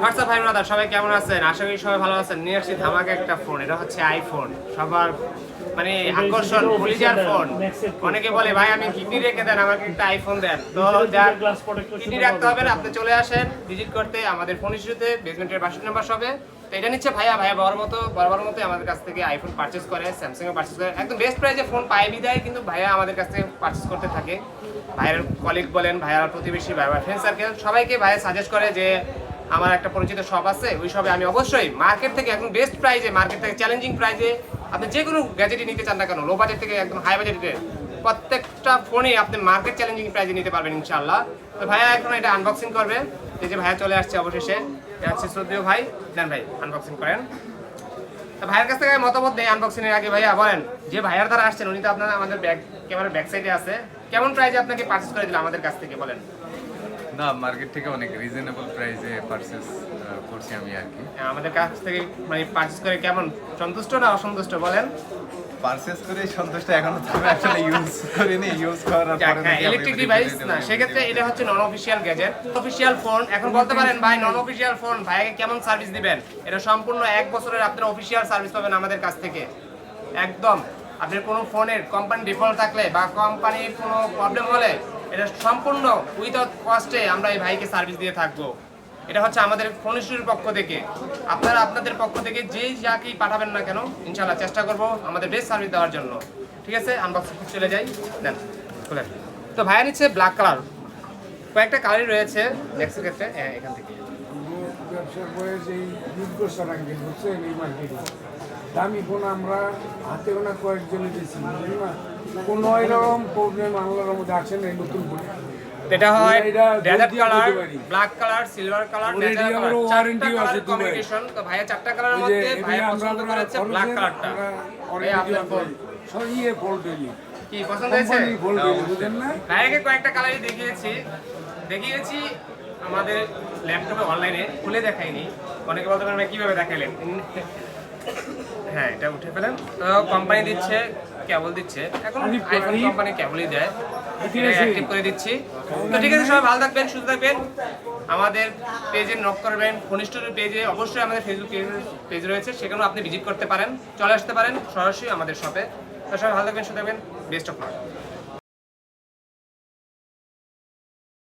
WhatsApp ভাই brother সবাই কেমন আছেন? আশা করি সবাই ভালো আছেন। নিয়ে আসছি ধামাকা একটা ফোন এটা হচ্ছে আইফোন সবার মানে আকর্ষণ কলিজার ফোন অনেকে বলে ভাই আমি কিডনি রেখে দেন আমাকে একটা আইফোন দেন। তো যার কিডনি রাখতে হবে না আপনি চলে আসেন ভিজিট করতে আমাদের ফোন ইস্যুতে বেসমেন্টের বাসন নাম্বার সবে। তো এটা নিচ্ছে ভাইয়া ভাইয়া বড় মতো বরাবর মতো আমাদের কাছ থেকে আইফোন পারচেস করে স্যামসাং এ পারচেস করে। একদম বেস্ট প্রাইসে ফোন পায় বিদায় কিন্তু ভাইয়া আমাদের কাছ থেকে পারচেস করতে থাকে। ভাইয়ের কলিগ বলেন ভাইয়ার প্রতিবেশী ভাইয়ার ফ্রেন্ড সার্কেল সবাইকে ভাইয়া সাজেস্ট করে যে আমার একটা পরিচিত শপ আছে, ওই শপে আমি অবশ্যই মার্কেট থেকে একদম বেস্ট প্রাইজে মার্কেট থেকে চ্যালেঞ্জিং প্রাইজে আপনি যে কোনো গ্যাজেটই নিতে চান না কেন লো বাজেট থেকে একদম হাই বাজেটের প্রত্যেকটা ফোনে আপনি মার্কেট চ্যালেঞ্জিং প্রাইজে নিতে পারবেন ইনশাআল্লাহ। তো ভাইয়া, এখন এটা আনবক্সিং করবে। এই যে ভাইয়া চলে আসছে অবশেষে হচ্ছে শ্রদ্ধেয় ভাই। দেন ভাই আনবক্সিং করেন। তো ভাইয়ের কাছ থেকে মতামত নেই আনবক্সিং এর আগে ভাইয়া, বলেন, যে ভাইয়ার দ্বারা আসছেন, উনি তো আপনার আমাদের ব্যাক ক্যামেরার ব্যাক সাইডে আছে। কেমন প্রাইজে আপনাকে পারচেস করে দিল আমাদের কাছ থেকে, বলেন? না মার্কেট থেকে অনেক রিজনেবল প্রাইসে পারচেস করছি আমি আর কি। আমাদের কাছ থেকে মানে পারচেস করে কেমন? সন্তুষ্ট না অসন্তুষ্ট বলেন? পারচেস করে সন্তুষ্ট এখনও তো আমি আসলে ইউজ করিনি ইউজ করার পরে ইলেকট্রিক ডিভাইস না সেক্ষেত্রে এটা হচ্ছে non official gadget official phone এখন বলতে পারেন ভাই নন অফিসিয়াল ফোন ভাইকে কেমন সার্ভিস দিবেন? এটা সম্পূর্ণ এক বছরের আপনারা অফিসিয়াল সার্ভিস পাবেন আমাদের কাছ থেকে। একদম। আপনার কোনো ফোনের কোম্পানি ডিফল্ট থাকলে বা কোম্পানির কোনো প্রবলেম হলে এটা সম্পূর্ণ উইথাউট কস্টে আমরা এই ভাইকে সার্ভিস দিয়ে থাকব। এটা হচ্ছে আমাদের ফোন স্টুডিওর পক্ষ থেকে। আপনারা আপনাদের পক্ষ থেকে যেই যাকেই পাঠাবেন না কেন ইনশাল্লাহ চেষ্টা করব আমাদের বেস্ট সার্ভিস দেওয়ার জন্য। ঠিক আছে? আনবক্সিং চলে যাই। দেন খুলেন তো ভাইয়া নিচ্ছে ব্ল্যাক কালার কয়েকটা কালারই রয়েছে। নেক্সট ক্ষেত্রে হ্যাঁ, এখান থেকে। দামি ফোন আমরা হাতে গোনা কয়েকজনে দিয়েছি না কোনো এরকম প্রবলেম আল্লাহর মধ্যে আসে না এই নতুন ফোনে এটা হয় desert colour. Black colour silver colour colour warranty আছে তো ভাইয়া চারটা কালারের মধ্যে ভাইয়া পছন্দ করেছে ব্ল্যাক কালারটা ভাইয়া আপনার ফোন সরিয়ে ফোল্ড কি পছন্দ হয়েছে? ফোল্ড না? ভাইয়াকে কয়েকটা কালারই দেখিয়েছি। দেখিয়েছি আমাদের ল্যাপটপে অনলাইনে খুলে দেখাইনি অনেকে বলতে পারেন কীভাবে দেখাইলেন হ্যাঁ এটা উঠে ফেলেন। কোম্পানি দিচ্ছে কেবল দিচ্ছে। এখন আইফোন কোম্পানি কেবলই দেয়। অ্যাক্টিভ করে দিচ্ছি। তো ঠিক আছে সবাই ভালো থাকবেন সুস্থ থাকবেন। আমাদের পেজে নক করবেন। স্টোরের পেজে অবশ্যই আমাদের ফেসবুক পেজ রয়েছে। সেখানেও আপনি ভিজিট করতে পারেন। চলে আসতে পারেন সরাসরি আমাদের শপে তো সবাই ভালো থাকবেন সুস্থ থাকবেন। Best of luck